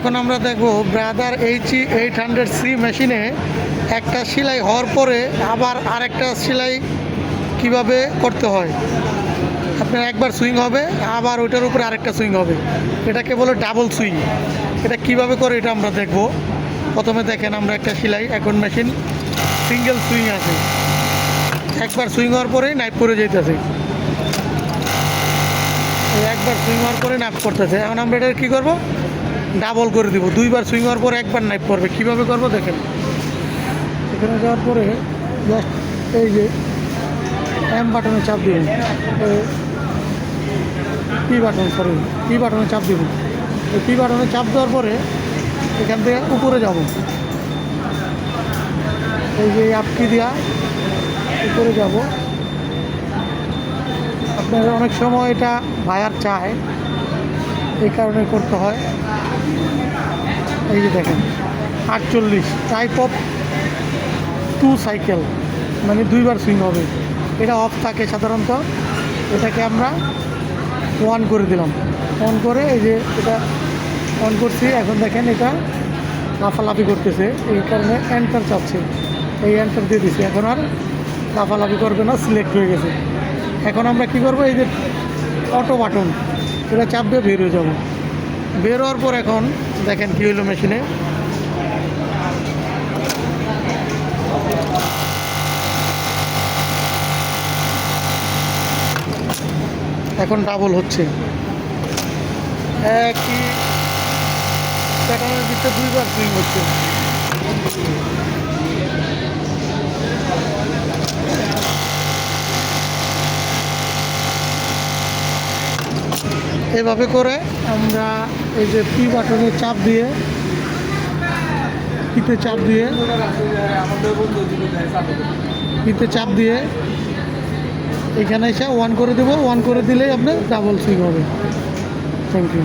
এখন আমরা দেখব brother H eight hundred C মেশিনে একটা সেলাই হওয়ার পরে আবার আরেকটা সেলাই কীভাবে করতে হয়। আপনার একবার সুইং হবে, আবার ওইটার উপরে আরেকটা সুইং হবে। এটাকে বলে ডাবল সুইং। এটা কীভাবে করে এটা আমরা দেখব। প্রথমে দেখেন আমরা একটা সেলাই, এখন মেশিন সিঙ্গেল সুইং আছে। একবার সুইং হওয়ার পরেই নাইফ করে যেতেছে একবার সুইং হওয়ার পরে নাইফ করতেছে। এখন আমরা এটা কী করব? ডাবল করে দিব। দুইবার সুইং হওয়ার পরে একবার নাইফ করবে কীভাবে করব দেখেন। এখানে যাওয়ার পরে জাস্ট এই যে এম বাটনে চাপ দিবেন। পি বাটন সরি পি বাটনে চাপ দিবেন। এই পি বাটনে চাপ দেওয়ার পরে এখান থেকে উপরে যাব। এই যে আপকি দিয়া উপরে যাব। আপনারা অনেক সময় এটা ভায়ার চায়। এই কারণে করতে হয়। এই যে দেখেন, আটচল্লিশ টাইপ অফ টু সাইকেল মানে দুইবার সুইং হবে। এটা অফ থাকে সাধারণত। এটাকে আমরা ওয়ান করে দিলাম। অন করে এই যে এটা অন করছি। এখন দেখেন এটা লাফালাফি করতেছে। এই কারণে অ্যান্টার চাচ্ছে এই অ্যান্টার দিয়ে দিছি। এখন আর লাফালাফি করবে না সিলেক্ট হয়ে গেছে। এখন আমরা কি করব? এই যে অটো বাটন এটা চাপ দিয়ে বের হয়ে যাব। বের হওয়ার পর এখন দেখেন কী হলো মেশিনে। এখন ডাবল হচ্ছে। একই প্যাটার্নের ভিতরে দুইবার সুইং হচ্ছে। এভাবে করে আমরা এই যে পি বাটনে চাপ দিয়ে পিতে চাপ দিয়ে পিতে চাপ দিয়ে এখানে এসে ওয়ান করে দেবো ওয়ান করে দিলেই আপনার ডাবল সুইং হবে। Thank you